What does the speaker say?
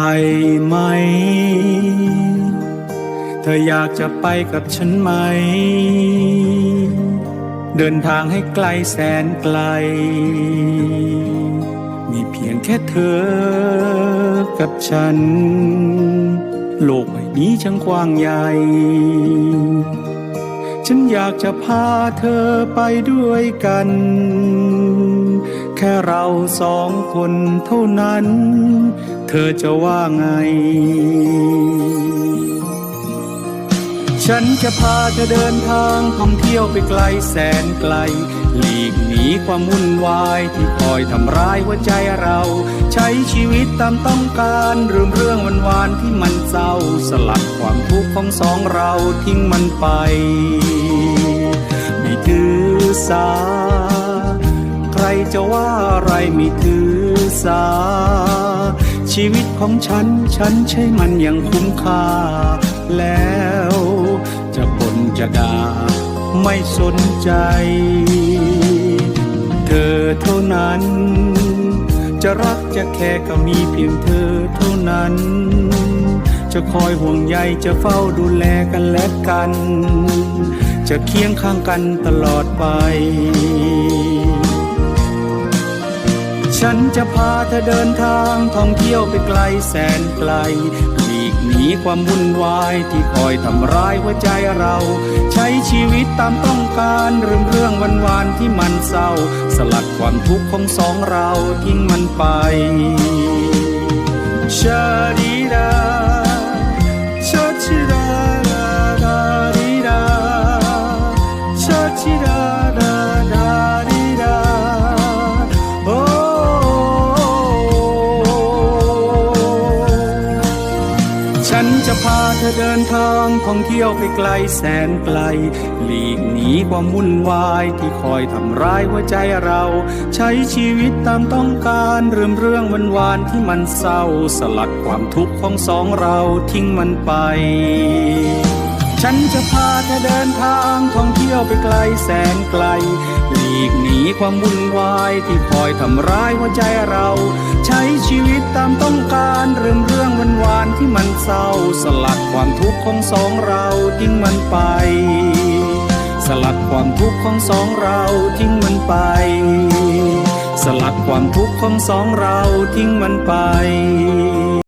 ไปไหม เธออยากจะไปกับฉันไหม เดินทางให้ไกลแสนไกล มีเพียงแค่เธอกับฉัน โลกใบนี้ช่างกว้างใหญ่ ฉันอยากจะพาเธอไปด้วยกัน แค่เราสองคนเท่านั้น เธอจะว่าไง ฉันจะพาเธอเดินทางท่องเที่ยวไปไกลแสนไกล หลีกหนีความวุ่นวายที่คอยทำร้ายหัวใจเรา ใช้ชีวิตตามต้องการลืมเรื่องวันวานๆที่มันเศร้า สลัดความทุกข์ของสองเราทิ้งมันไป ไม่ถือสา ใครจะว่าอะไรไม่ถือสา ชีวิตของฉัน ฉันใช้มันอย่างคุ้มค่า แล้ว จะบ่นจะด่าไม่สนใจ เธอเท่านั้น จะรักจะแค่ก็มีเพียงเธอเท่านั้น จะคอยห่วงใยจะเฝ้าดูแลกันและกัน จะเคียงข้างกันตลอดไป ฉันจะพาเธอเดินทางท่องเที่ยวไปไกลแสนไกลหลีกหนีความวุ่นวายที่คอยทำร้ายหัวใจเรา ใช้ชีวิตตามต้องการเรื่องเรื่องวันวานที่มันเศร้า สลัดความทุกข์ของสองเราทิ้งมันไปฉัน ฉันจะพาเธอเดินทางท่องเที่ยวไปไกลแสนไกล หลีกหนีความวุ่นวายที่คอยทำร้ายหัวใจเรา ใช้ชีวิตตามต้องการเรื่องเรื่องวันวานที่มันเศร้า สลัดความทุกข์ของสองเราทิ้งมันไปฉันจะพาเธอเดินทางท่องเที่ยวไปไกลแสนไกล หลีกหนีความวุ่นวายที่คอยทำร้ายหัวใจเรา ใช้ชีวิตตามต้องการ เศร้า สลัดความทุกข์ของสองเราทิ้งมันไป สลัดความทุกข์ของสองเราทิ้งมันไป สลัดความทุกข์ของสองเราทิ้งมันไป